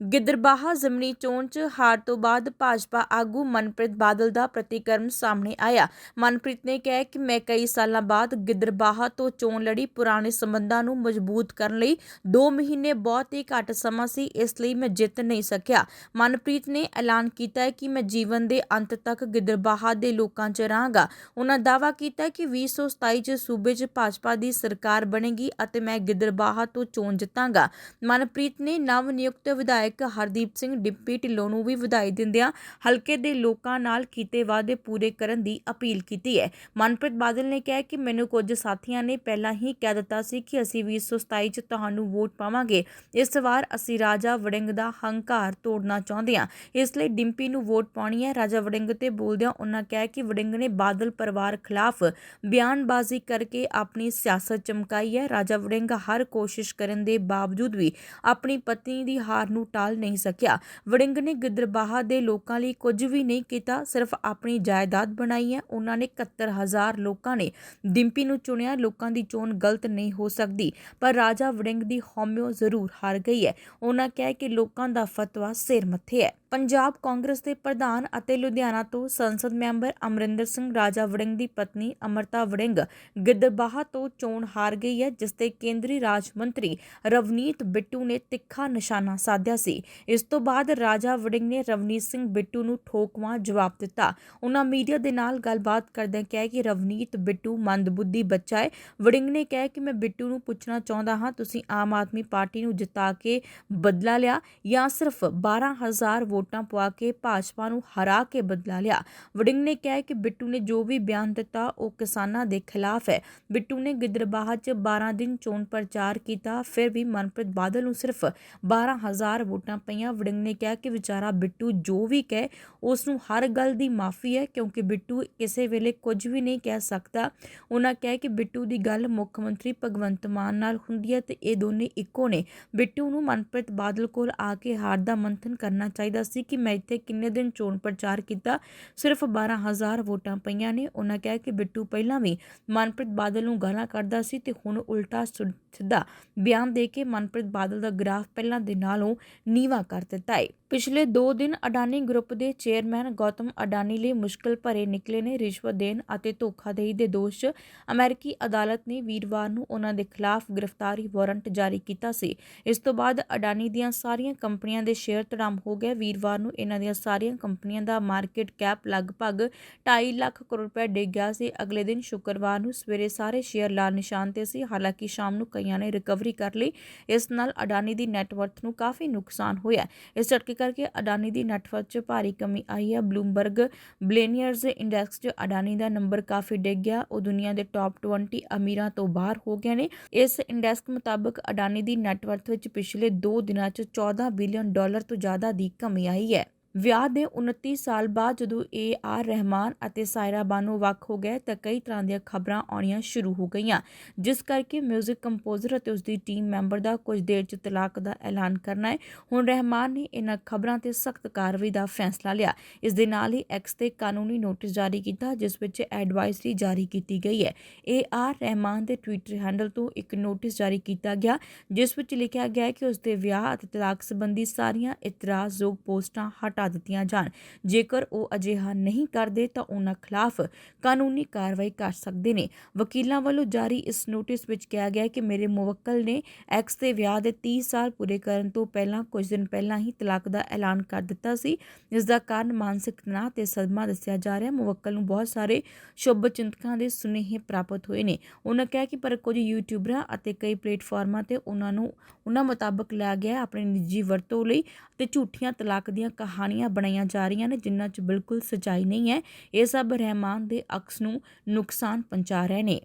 ਗਿੱਦਰਬਾਹਾ ਜ਼ਮਨੀ ਚੋਣ 'ਚ ਹਾਰ ਤੋਂ ਬਾਅਦ ਭਾਜਪਾ ਆਗੂ ਮਨਪ੍ਰੀਤ ਬਾਦਲ ਦਾ ਪ੍ਰਤੀਕਰਮ ਸਾਹਮਣੇ ਆਇਆ। ਮਨਪ੍ਰੀਤ ਨੇ ਕਿਹਾ ਕਿ ਮੈਂ ਕਈ ਸਾਲਾਂ ਬਾਅਦ ਗਿੱਦਰਬਾਹਾ ਤੋਂ ਚੋਣ ਲੜੀ ਪੁਰਾਣੇ ਸੰਬੰਧਾਂ ਨੂੰ ਮਜ਼ਬੂਤ ਕਰਨ ਲਈ 2 ਮਹੀਨੇ ਬਹੁਤ ਹੀ ਘੱਟ ਸਮਾਂ ਸੀ, ਇਸ ਲਈ ਮੈਂ ਜਿੱਤ ਨਹੀਂ ਸਕਿਆ। ਮਨਪ੍ਰੀਤ ਨੇ ਐਲਾਨ ਕੀਤਾ ਹੈ ਕਿ ਮੈਂ ਜੀਵਨ ਦੇ ਅੰਤ ਤੱਕ ਗਿੱਦਰਬਾਹਾ ਦੇ ਲੋਕਾਂ 'ਚ ਰਹਾਂਗਾ। ਉਹਨਾਂ ਦਾਅਵਾ ਕੀਤਾ ਕਿ 2027 'ਚ ਸੂਬੇ 'ਚ ਭਾਜਪਾ ਦੀ ਸਰਕਾਰ ਬਣੇਗੀ ਅਤੇ ਮੈਂ ਗਿੱਦਰਬਾਹਾ ਤੋਂ ਚੋਣ ਜਿੱਤਾਂਗਾ। ਮਨਪ੍ਰੀਤ ਨੇ ਨਵ ਨਿਯੁਕਤ ਵਿਧਾਇਕ ਹਰਦੀਪ ਸਿੰਘ ਡਿੰਪੀ ਢਿੱਲੋਂ ਨੂੰ ਵੀ ਵਧਾਈ ਦਿੰਦਿਆਂ ਹਲਕੇ ਦੇ ਲੋਕਾਂ ਨਾਲ ਕੀਤੇ ਵਾਅਦੇ ਪੂਰੇ ਕਰਨ ਦੀ ਅਪੀਲ ਕੀਤੀ ਹੈ। ਮਨਪ੍ਰੀਤ ਬਾਦਲ ਨੇ ਕਿਹਾ ਕਿ ਮੈਨੂੰ ਕੁਝ ਸਾਥੀਆਂ ਨੇ ਪਹਿਲਾਂ ਹੀ ਕਹਿ ਦਿੱਤਾ ਸੀ ਕਿ ਅਸੀਂ 2027 ਚ ਤੁਹਾਨੂੰ ਵੋਟ ਪਾਵਾਂਗੇ। ਇਸ ਵਾਰ ਅਸੀਂ ਰਾਜਾ ਵੜਿੰਗ ਦਾ ਹੰਕਾਰ ਤੋੜਨਾ ਚਾਹੁੰਦੇ ਹਾਂ। ਇਸ ਲਈ ਡਿੰਪੀ ਨੂੰ ਵੋਟ ਪਾਉਣੀ ਹੈ। ਰਾਜਾ ਵੜਿੰਗ ਤੇ ਬੋਲਦਿਆਂ ਉਹਨਾਂ ਕਿਹਾ ਕਿ ਵੜਿੰਗ ਨੇ ਬਾਦਲ ਪਰਿਵਾਰ ਖਿਲਾਫ ਬਿਆਨਬਾਜ਼ੀ ਕਰਕੇ ਆਪਣੀ ਸਿਆਸਤ ਚਮਕਾਈ ਹੈ। ਰਾਜਾ ਵੜਿੰਗ ਹਰ ਕੋਸ਼ਿਸ਼ ਕਰਨ ਦੇ ਬਾਵਜੂਦ ਵੀ ਆਪਣੀ ਪਤਨੀ ਦੀ ਹਾਰ ਨੂੰ ਟਾਲ ਨਹੀਂ ਸਕਿਆ। ਵੜਿੰਗ ਨੇ ਗਿੱਦਰਬਾਹਾ ਦੇ ਲੋਕਾਂ ਲਈ ਕੁਝ ਵੀ ਨਹੀਂ ਕੀਤਾ, ਸਿਰਫ ਆਪਣੀ ਜਾਇਦਾਦ ਬਣਾਈ ਹੈ। ਉਹਨਾਂ ਨੇ 71000 ਲੋਕਾਂ ਨੇ ਡਿੰਪੀ ਨੂੰ ਚੁਣਿਆ। ਲੋਕਾਂ ਦੀ ਚੋਣ ਗਲਤ ਨਹੀਂ ਹੋ ਸਕਦੀ, ਪਰ ਰਾਜਾ ਵੜਿੰਗ ਦੀ ਹੌਮਿਓ ਜ਼ਰੂਰ ਹਾਰ ਗਈ ਹੈ। ਉਹਨਾਂ ਕਿਹਾ ਕਿ ਲੋਕਾਂ ਦਾ ਫਤਵਾ ਸਿਰ ਮੱਥੇ ਹੈ। ਪੰਜਾਬ ਕਾਂਗਰਸ ਦੇ ਪ੍ਰਧਾਨ ਅਤੇ ਲੁਧਿਆਣਾ ਤੋਂ ਸੰਸਦ ਮੈਂਬਰ ਅਮਰਿੰਦਰ ਸਿੰਘ, ਰਾਜਾ ਵੜਿੰਗ ਦੀ ਪਤਨੀ ਅਮਰਤਾ ਵੜਿੰਗ ਗਿੱਦਰਬਾਹਾ ਤੋਂ ਚੋਣ ਹਾਰ ਗਈ ਹੈ, ਜਿਸ ਤੇ ਕੇਂਦਰੀ ਰਾਜ ਮੰਤਰੀ ਰਵਨੀਤ ਬਿੱਟੂ ਨੇ ਤਿੱਖਾ ਨਿਸ਼ਾਨਾ ਸਾਧਿਆ ਸੀ। ਇਸ ਤੋਂ ਬਾਅਦ ਰਾਜਾ ਵੜਿੰਗ ਨੇ ਰਵਨੀਤ ਸਿੰਘ ਬਿੱਟੂ ਨੂੰ ਠੋਕਵਾਂ ਜਵਾਬ ਦਿੱਤਾ। ਉਹਨਾਂ ਮੀਡੀਆ ਦੇ ਨਾਲ ਗੱਲਬਾਤ ਕਰਦਿਆਂ ਕਿਹਾ ਕਿ ਰਵਨੀਤ ਬਿੱਟੂ ਮੰਦਬੁੱਧੀ ਬੱਚਾ ਹੈ। ਵੜਿੰਗ ਨੇ ਕਿਹਾ ਕਿ ਮੈਂ ਬਿੱਟੂ ਨੂੰ ਪੁੱਛਣਾ ਚਾਹੁੰਦਾ ਹਾਂ, ਤੁਸੀਂ ਆਮ ਆਦਮੀ ਪਾਰਟੀ ਨੂੰ ਜਿਤਾ ਕੇ ਬਦਲਾ ਲਿਆ ਜਾਂ ਸਿਰਫ 12000 ਵੋਟਾਂ ਵੋਟਾਂ ਪਵਾ ਕੇ ਭਾਜਪਾ ਨੂੰ ਹਰਾ ਕੇ ਬਦਲਾ ਲਿਆ। ਵੜਿੰਗ ਨੇ ਕਿਹਾ ਕਿ ਬਿੱਟੂ ਨੇ ਜੋ ਵੀ ਬਿਆਨ ਦਿੱਤਾ, ਉਹ ਕਿਸਾਨਾਂ ਦੇ ਖਿਲਾਫ ਹੈ। ਬਿੱਟੂ ਨੇ ਗਿੱਦਰਬਾਹ 'ਚ 12 ਦਿਨ ਚੋਣ ਪ੍ਰਚਾਰ ਕੀਤਾ, ਫਿਰ ਵੀ ਮਨਪ੍ਰੀਤ ਬਾਦਲ ਨੂੰ ਸਿਰਫ 12000 ਵੋਟਾਂ ਪਈਆਂ। ਵੜਿੰਗ ਨੇ ਕਿਹਾ ਕਿ ਵਿਚਾਰਾ ਬਿੱਟੂ ਜੋ ਵੀ ਕਹੇ, ਉਸ ਨੂੰ ਹਰ ਗੱਲ ਦੀ ਮਾਫੀ ਹੈ, ਕਿਉਂਕਿ ਬਿੱਟੂ ਕਿਸੇ ਵੇਲੇ ਕੁਝ ਵੀ ਨਹੀਂ ਕਹਿ ਸਕਦਾ। ਉਹਨਾਂ ਕਿਹਾ ਕਿ ਬਿੱਟੂ ਦੀ ਗੱਲ ਮੁੱਖ ਮੰਤਰੀ ਭਗਵੰਤ ਮਾਨ ਨਾਲ ਹੁੰਦੀ ਹੈ ਤੇ ਇਹ ਦੋਨੇ ਇੱਕੋ ਨੇ। ਬਿੱਟੂ ਨੂੰ ਮਨਪ੍ਰੀਤ ਬਾਦਲ ਕੋਲ ਆ ਕੇ ਹਾਰ ਦਾ ਮੰਥਨ ਕਰਨਾ ਚਾਹੀਦਾ ਸੀ ਕਿ ਮੈਂ ਇੱਥੇ ਕਿੰਨੇ ਦਿਨ ਚੋਣ ਪ੍ਰਚਾਰ ਕੀਤਾ? ਸਿਰਫ 12000 ਵੋਟਾਂ ਪਈਆਂ ਨੇ। ਉਹਨਾਂ ਕਿਹਾ ਕਿ ਬਿੱਟੂ ਪਹਿਲਾਂ ਵੀ ਮਨਪ੍ਰੀਤ ਬਾਦਲ ਨੂੰ ਗਾਲਾਂ ਕੱਢਦਾ ਸੀ ਤੇ ਹੁਣ ਉਲਟਾ ਸੁ- ਸਿੱਧਾ ਬਿਆਨ ਦੇ ਕੇ ਮਨਪ੍ਰੀਤ ਬਾਦਲ ਦਾ ਗ੍ਰਾਫ ਪਹਿਲਾਂ ਦੇ ਨਾਲੋਂ ਨੀਵਾ ਕਰ ਦਿੱਤਾ ਹੈ ਪਿਛਲੇ 2 ਦਿਨ ਅਡਾਨੀ ਗਰੁੱਪ ਦੇ ਚੇਅਰਮੈਨ ਗੌਤਮ ਅਡਾਨੀ ਲਈ ਮੁਸ਼ਕਲ ਭਰੇ ਨਿਕਲੇ ਨੇ ਰਿਸ਼ਵਤ ਦੇਣ ਅਤੇ ਧੋਖਾਦਹੀ ਦੇ ਦੋਸ਼। 'ਚ ਅਮਰੀਕੀ ਅਦਾਲਤ ਨੇ ਵੀਰਵਾਰ ਨੂੰ ਉਹਨਾਂ ਦੇ ਖਿਲਾਫ ਗ੍ਰਿਫਤਾਰੀ ਵਾਰੰਟ ਜਾਰੀ ਕੀਤਾ ਸੀ। ਇਸ ਤੋਂ ਬਾਅਦ ਅਡਾਨੀ ਦੀਆਂ ਸਾਰੀਆਂ ਕੰਪਨੀਆਂ ਦੇ ਸ਼ੇਅਰ ਧੜਾਮ ਹੋ ਗਏ ਵੀਰਵਾਰ ਨੂੰ ਇਹਨਾਂ ਦੀਆਂ ਸਾਰੀਆਂ ਕੰਪਨੀਆਂ ਦਾ ਮਾਰਕੀਟ ਕੈਪ ਲਗਭਗ 2.5 ਲੱਖ ਕਰੋੜ ਰੁਪਏ ਡਿੱਗ ਗਿਆ ਸੀ। ਅਗਲੇ ਦਿਨ ਸ਼ੁੱਕਰਵਾਰ ਨੂੰ ਸਵੇਰੇ ਸਾਰੇ ਸ਼ੇਅਰ ਲਾਲ ਨਿਸ਼ਾਨ ਤੇ ਸੀ। ਹਾਲਾਂਕਿ ਸ਼ਾਮ ਨੂੰ ਕਈਆਂ ਨੇ ਰਿਕਵਰੀ ਕਰ ਲਈ। ਇਸ ਨਾਲ ਅਡਾਨੀ ਦੀ ਨੈਟਵਰਥ ਨੂੰ ਕਾਫੀ ਨੁਕਸਾਨ ਹੋਇਆ ਇਸ ਝਟਕੇ ਕਰਕੇ ਅਡਾਨੀ ਦੀ ਨੈਟਵਰਥ 'ਚ ਭਾਰੀ ਕਮੀ ਆਈ ਹੈ। ਬਲੂਮਬਰਗ ਬਲੇਨੀਅਰਸ ਇੰਡੈਕਸ 'ਚ ਅਡਾਨੀ ਦਾ ਨੰਬਰ ਕਾਫੀ ਡਿੱਗ ਗਿਆ। ਉਹ ਦੁਨੀਆ ਦੇ ਟੌਪ 20 ਅਮੀਰਾਂ ਤੋਂ ਬਾਹਰ ਹੋ ਗਏ ਨੇ। ਇਸ ਇੰਡੈਕਸ ਮੁਤਾਬਕ ਅਡਾਨੀ ਦੀ ਨੈਟਵਰਥ ਵਿੱਚ ਪਿਛਲੇ 2 ਦਿਨਾਂ 'ਚ 14 ਬਿਲੀਅਨ ਡਾਲਰ ਤੋਂ ਜ਼ਿਆਦਾ ਦੀ ਕਮੀ ਆਈ ਹੈ। ਵਿਆਹ ਦੇ 29 ਸਾਲ ਬਾਅਦ ਜਦੋਂ ਏ ਆਰ ਰਹਿਮਾਨ ਅਤੇ ਸਾਇਰਾ ਬਾਨੋ ਵੱਖ ਹੋ ਗਏ ਤਾਂ ਕਈ ਤਰ੍ਹਾਂ ਦੀਆਂ ਖਬਰਾਂ ਆਉਣੀਆਂ ਸ਼ੁਰੂ ਹੋ ਗਈਆਂ, ਜਿਸ ਕਰਕੇ 뮤직 ਕੰਪੋਜ਼ਰ ਅਤੇ ਉਸ ਦੀ ਟੀਮ ਮੈਂਬਰ ਦਾ ਕੁਝ ਦੇਰ 'ਚ ਤਲਾਕ ਦਾ ਐਲਾਨ ਕਰਨਾ ਹੈ। ਹੁਣ ਰਹਿਮਾਨ ਨੇ ਇਹਨਾਂ ਖਬਰਾਂ ਤੇ ਸਖਤ ਕਾਰਵਾਈ ਦਾ ਫੈਸਲਾ ਲਿਆ। ਇਸ ਦੇ ਨਾਲ ਹੀ ਐਕਸ ਤੇ ਕਾਨੂੰਨੀ ਨੋਟਿਸ ਜਾਰੀ ਕੀਤਾ, ਜਿਸ ਵਿੱਚ ਐਡਵਾਈਜ਼ਰੀ ਜਾਰੀ ਕੀਤੀ ਗਈ ਹੈ। ਏ ਆਰ ਰਹਿਮਾਨ ਦੇ ਟਵਿੱਟਰ ਹੈਂਡਲ ਤੋਂ ਇੱਕ ਨੋਟਿਸ ਜਾਰੀ ਕੀਤਾ ਗਿਆ, ਜਿਸ ਵਿੱਚ ਲਿਖਿਆ ਗਿਆ ਹੈ ਕਿ ਉਸ ਦੇ ਵਿਆਹ ਅਤੇ ਤਲਾਕ ਸੰਬੰਧੀ ਸਾਰੀਆਂ ਇਤਰਾਜ਼ਯੋਗ ਪੋਸਟਾਂ ਹਟ ਦਿੱਤੀਆਂ ਜਾਣ। ਜੇਕਰ ਉਹ ਅਜਿਹਾ ਨਹੀਂ ਕਰਦੇ ਤਾਂ ਉਹਨਾਂ ਖਿਲਾਫ ਕਾਨੂੰਨੀ ਕਾਰਵਾਈ ਕਰ ਸਕਦੇ ਨੇ। ਵਕੀਲਾਂ ਵੱਲੋਂ ਜਾਰੀ ਇਸ ਨੋਟਿਸ ਵਿੱਚ ਕਿਹਾ ਗਿਆ ਹੈ ਕਿ ਮੇਰੇ ਮੁਵੱਕਲ ਨੇ ਐਕਸ ਦੇ ਵਿਆਹ ਦੇ 30 ਸਾਲ ਪੂਰੇ ਕਰਨ ਤੋਂ ਪਹਿਲਾਂ ਕੁਝ ਦਿਨ ਪਹਿਲਾਂ ਹੀ ਤਲਾਕ ਦਾ ਐਲਾਨ ਕਰ ਦਿੱਤਾ ਸੀ। ਇਸ ਦਾ ਕਾਰਨ ਮਾਨਸਿਕ ਤਣਾਅ ਤੇ ਸਦਮਾ ਦੱਸਿਆ ਜਾ ਰਿਹਾ। ਹੈ ਮੁਵੱਕਲ ਨੂੰ ਬਹੁਤ ਸਾਰੇ ਸ਼ੁਭ ਚਿੰਤਕਾਂ ਦੇ ਸੁਨੇਹੇ ਪ੍ਰਾਪਤ ਹੋਏ ਨੇ। ਉਹਨਾਂ ਕਿਹਾ ਕਿ ਪਰ ਕੁਝ ਯੂਟਿਊਬਰਾਂ ਅਤੇ ਕਈ ਪਲੇਟਫਾਰਮਾਂ ਤੇ ਉਹਨਾਂ ਨੂੰ, ਉਹਨਾਂ ਮੁਤਾਬਕ ਲਿਆ ਗਿਆ ਹੈ ਆਪਣੀ ਨਿੱਜੀ ਵਰਤੋਂ ਲਈ ਤੇ ਝੂਠੀਆਂ ਤਲਾਕ ਦੀਆਂ ਕਹਾਣੀਆਂ ਬਣਾਈਆਂ ਜਾ ਰਹੀਆਂ ਨੇ, ਜਿਨ੍ਹਾਂ 'ਚ ਬਿਲਕੁਲ ਸਚਾਈ ਨਹੀਂ ਹੈ। ਇਹ ਸਭ ਰਹਿਮਾਨ ਦੇ ਅਕਸ ਨੂੰ ਨੁਕਸਾਨ ਪਹੁੰਚਾ ਰਹੇ ਨੇ।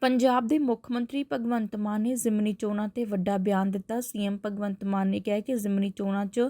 ਪੰਜਾਬ ਦੇ ਮੁੱਖ ਮੰਤਰੀ ਭਗਵੰਤ ਮਾਨ ਨੇ ਜ਼ਿਮਨੀ ਚੋਣਾਂ ਤੇ ਵੱਡਾ ਬਿਆਨ ਦਿੱਤਾ। ਸੀਐਮ ਭਗਵੰਤ ਮਾਨ ਨੇ ਕਿਹਾ ਕਿ ਜ਼ਿਮਨੀ ਚੋਣਾਂ 'ਚ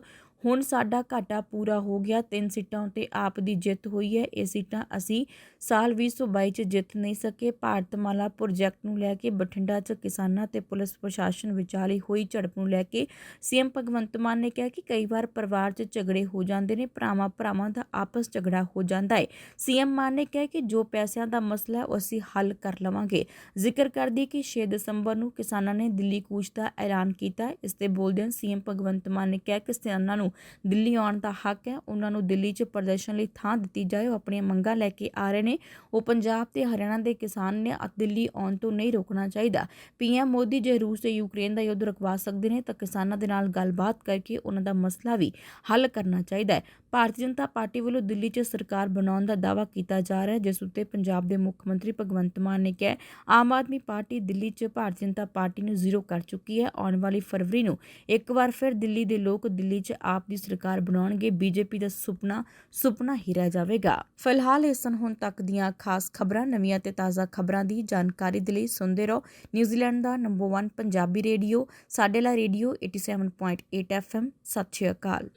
ਹੁਣ ਸਾਡਾ ਘਾਟਾ ਪੂਰਾ ਹੋ ਗਿਆ, ਤਿੰਨ ਸੀਟਾਂ ਉਤੇ ਆਪ ਦੀ ਜਿੱਤ ਹੋਈ ਹੈ। ਇਹ ਸੀਟਾਂ ਅਸੀਂ ਸਾਲ 2022 ਚ ਜਿੱਤ ਨਹੀਂ ਸਕੇ। ਭਾਰਤਮਾਲਾ ਪ੍ਰੋਜੈਕਟ ਨੂੰ ਲੈ ਕੇ ਬਠਿੰਡਾ 'ਚ ਕਿਸਾਨਾਂ ਤੇ ਪੁਲਿਸ ਪ੍ਰਸ਼ਾਸਨ ਵਿਚਾਲੇ ਹੋਈ ਝੜਪ ਨੂੰ ਲੈ ਕੇ ਸੀਐਮ ਭਗਵੰਤ ਮਾਨ ਨੇ ਕਿਹਾ ਕਿ ਕਈ ਵਾਰ ਪਰਿਵਾਰ 'ਚ ਝਗੜੇ ਹੋ ਜਾਂਦੇ ਨੇ, ਭਰਾਵਾਂ ਭਰਾਵਾਂ ਦਾ ਆਪਸ ਝਗੜਾ ਹੋ ਜਾਂਦਾ ਹੈ। ਸੀਐਮ ਮਾਨ ਨੇ ਕਿਹਾ ਕਿ ਜੋ ਪੈਸਿਆਂ ਦਾ ਮਸਲਾ ਹੈ, ਉਹ ਅਸੀਂ ਹੱਲ ਕਰ ਲਵਾਂਗੇ। ਜ਼ਿਕਰ ਕਰਦੀ ਕਿ 6 ਦਸੰਬਰ ਨੂੰ ਕਿਸਾਨਾਂ ਨੇ ਦਿੱਲੀ ਕੂਚ ਦਾ ਐਲਾਨ ਕੀਤਾ। ਇਸ ਤੇ ਬੋਲਦਿਆਂ ਸੀਐਮ ਭਗਵੰਤ ਮਾਨ ਨੇ ਕਿਹਾ ਕਿ ਕਿਸਾਨਾਂ ਨੂੰ ਦਿੱਲੀ ਆਉਣ ਦਾ ਹੱਕ ਹੈ। ਉਹਨਾਂ ਨੂੰ ਦਿੱਲੀ 'ਚ ਪ੍ਰਦਰਸ਼ਨ ਲਈ ਥਾਂ ਦਿੱਤੀ ਜਾਏ। ਉਹ ਆਪਣੀਆਂ ਮੰਗਾਂ ਲੈ ਕੇ ਆ ਰਹੇ ਨੇ। ਉਹ ਪੰਜਾਬ ਤੇ ਹਰਿਆਣਾ ਦੇ ਕਿਸਾਨ ਨੇ ਦਿੱਲੀ ਆਉਣ ਤੋਂ ਨਹੀਂ ਰੋਕਣਾ ਚਾਹੀਦਾ। ਪੀਐਮ ਮੋਦੀ ਜੇ ਰੂਸ ਤੇ ਯੂਕਰੇਨ ਦਾ ਯੁੱਧ ਰੁਕਵਾ ਸਕਦੇ ਨੇ ਤਾਂ ਕਿਸਾਨਾਂ ਦੇ ਨਾਲ ਗੱਲਬਾਤ ਕਰਕੇ ਉਹਨਾਂ ਦਾ ਮਸਲਾ ਵੀ ਹੱਲ ਕਰਨਾ ਚਾਹੀਦਾ ਹੈ। ਭਾਰਤੀ ਜਨਤਾ ਪਾਰਟੀ ਵੱਲੋਂ ਦਿੱਲੀ 'ਚ ਸਰਕਾਰ ਬਣਾਉਣ ਦਾ ਦਾਅਵਾ ਕੀਤਾ ਜਾ ਰਿਹਾ ਹੈ, ਜਿਸ ਉੱਤੇ ਪੰਜਾਬ ਦੇ ਮੁੱਖ ਮੰਤਰੀ ਭਗਵੰਤ ਮਾਨ ਨੇ ਕਿਹਾ ਆਮ ਆਦਮੀ ਪਾਰਟੀ ਦਿੱਲੀ 'ਚ ਭਾਰਤੀ ਜਨਤਾ ਪਾਰਟੀ ਨੂੰ ਜ਼ੀਰੋ ਕਰ ਚੁੱਕੀ ਹੈ। ਆਉਣ ਵਾਲੀ ਫਰਵਰੀ ਨੂੰ ਇੱਕ ਵਾਰ ਫਿਰ ਦਿੱਲੀ ਦੇ ਲੋਕ ਦਿੱਲੀ 'ਚ ਆ ਆਪ ਦੀ ਸਰਕਾਰ ਬਣਾਉਣਗੇ, ਬੀਜੇਪੀ ਦਾ ਸੁਪਨਾ ਸੁਪਨਾ ਹੀ ਰਹਿ ਜਾਵੇਗਾ। ਫਿਲਹਾਲ ਇਹ ਸਨ ਹੁਣ ਤੱਕ ਦੀਆਂ ਖਾਸ ਖਬਰਾਂ, ਨਵੀਆਂ ਤੇ ਤਾਜ਼ਾ ਖਬਰਾਂ ਦੀ ਜਾਣਕਾਰੀ ਦੇ ਲਈ ਸੁਣਦੇ ਰਹੋ ਨਿਊਜ਼ੀਲੈਂਡ ਦਾ ਨੰਬਰ 1 ਪੰਜਾਬੀ ਰੇਡੀਓ, ਸਾਡੇ ਲਾ ਰੇਡੀਓ 87.8 ਐਫਐਮ ਸਤਿ ਸ਼੍ਰੀ ਅਕਾਲ।